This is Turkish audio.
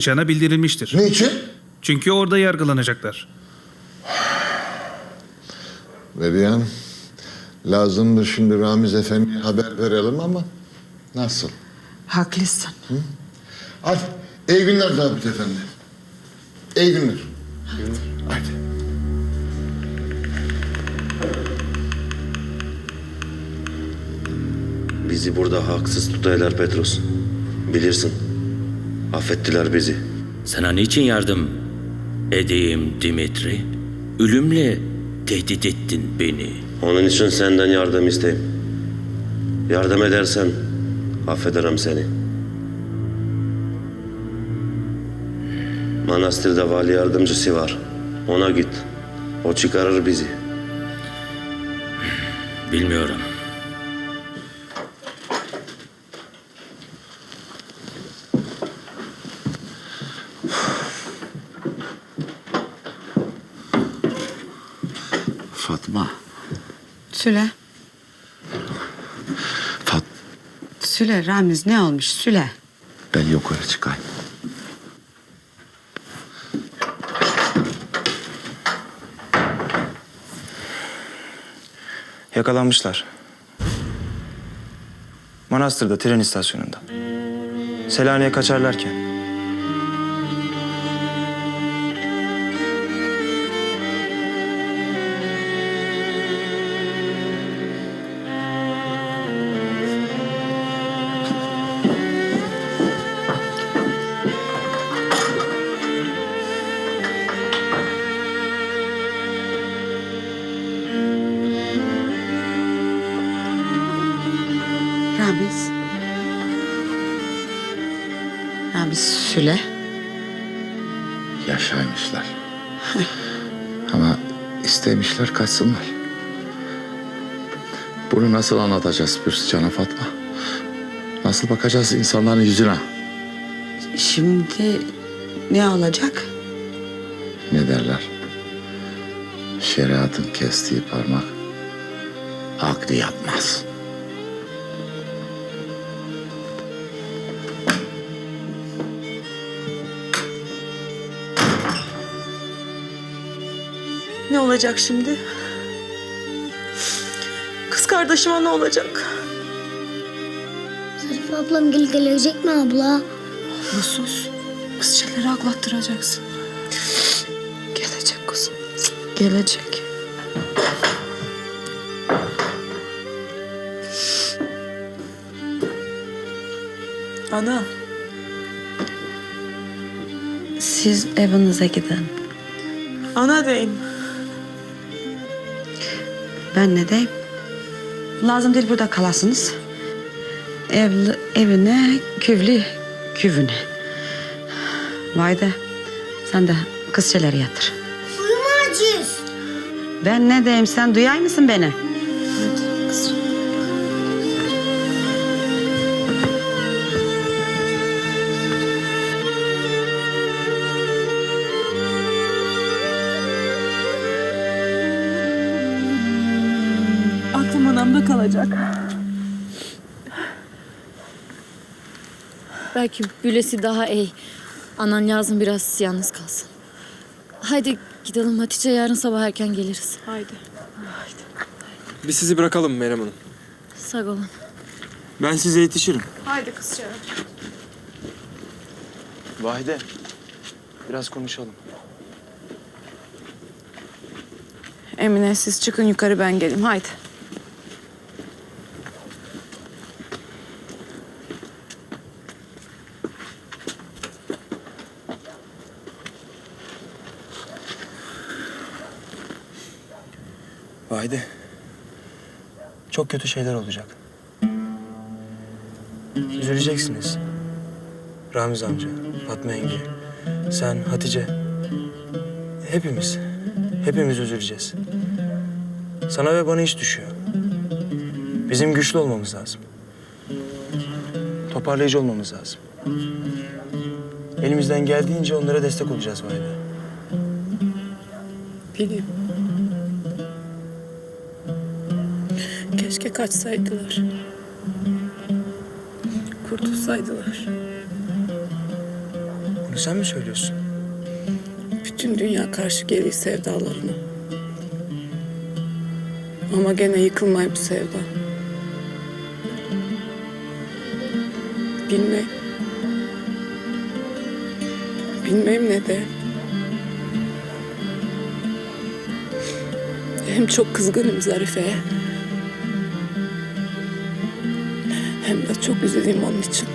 Cana bildirilmiştir. Niçin? Çünkü orada yargılanacaklar. Bediye Hanım, lazımdır şimdi Ramiz Efendi'ye haber verelim ama nasıl? Haklısın. Hadi, iyi günler Zabit Efendi. İyi günler. Hadi. Bizi burada haksız tutaylar Petros. Bilirsin. Affettiler bizi. Sana niçin yardım edeyim Dimitri? Ölümle tehdit ettin beni. Onun için senden yardım isteyeyim. Yardım edersen affederim seni. Manastırda vali yardımcısı var. Ona git. O çıkarır bizi. Bilmiyorum. Fatma. Süle. Fat Süle Ramiz ne olmuş Süle? ben yukarı çıkayım. Yakalanmışlar. Manastır'da tren istasyonunda. Selanik'e kaçarlarken. Ramiz. Ramiz Süle. Yaşaymışlar. Ama istemişler kaçsınlar. Bunu nasıl anlatacağız Bürsücan'a Fatma? Nasıl bakacağız insanların yüzüne? Şimdi ne olacak? Ne derler? Şeriatın kestiği parmak aklı yapmaz. Ne olacak şimdi? Kız kardeşime ne olacak? Zarif ablam gel gelecek mi abla? Bu sus. Kızçaları aklattıracaksın. Gelecek kızım. Gelecek. Ana. Siz evinize gidin. Ana deyim. Ben ne diyeyim? Lazım değil burada kalasınız. Evli, evine, küvlü küvüne. Vay de sen de kızçeleri yatır. Uyumayacağız. Ben ne diyeyim sen duyay mısın beni? Anamda kalacak. Belki böylesi daha iyi. Anan lazım biraz yalnız kalsın. Haydi gidelim Hatice yarın sabah erken geliriz. Haydi. Biz sizi bırakalım Meryem Hanım. Sağ olun. Ben size yetişirim. Haydi kızçalar. Vahide. Biraz konuşalım. Emine siz çıkın yukarı ben geleyim. Haydi. Vahide. Çok kötü şeyler olacak. Üzüleceksiniz. Ramiz amca, Fatma yenge, sen, Hatice. Hepimiz. Hepimiz üzüleceğiz. Sana ve bana iş düşüyor. Bizim güçlü olmamız lazım. Toparlayıcı olmamız lazım. Elimizden geldiğince onlara destek olacağız Vahide. Biliyorum. Keşke kaçsaydılar. Kurtulsaydılar. Bunu sen mi söylüyorsun? Bütün dünya karşı geliyor sevdalarına. Ama gene yıkılmay bu sevda. Bilmem. Bilmem ne de. Hem çok kızgınım Zarife'ye. Hem de çok üzüleyim onun için.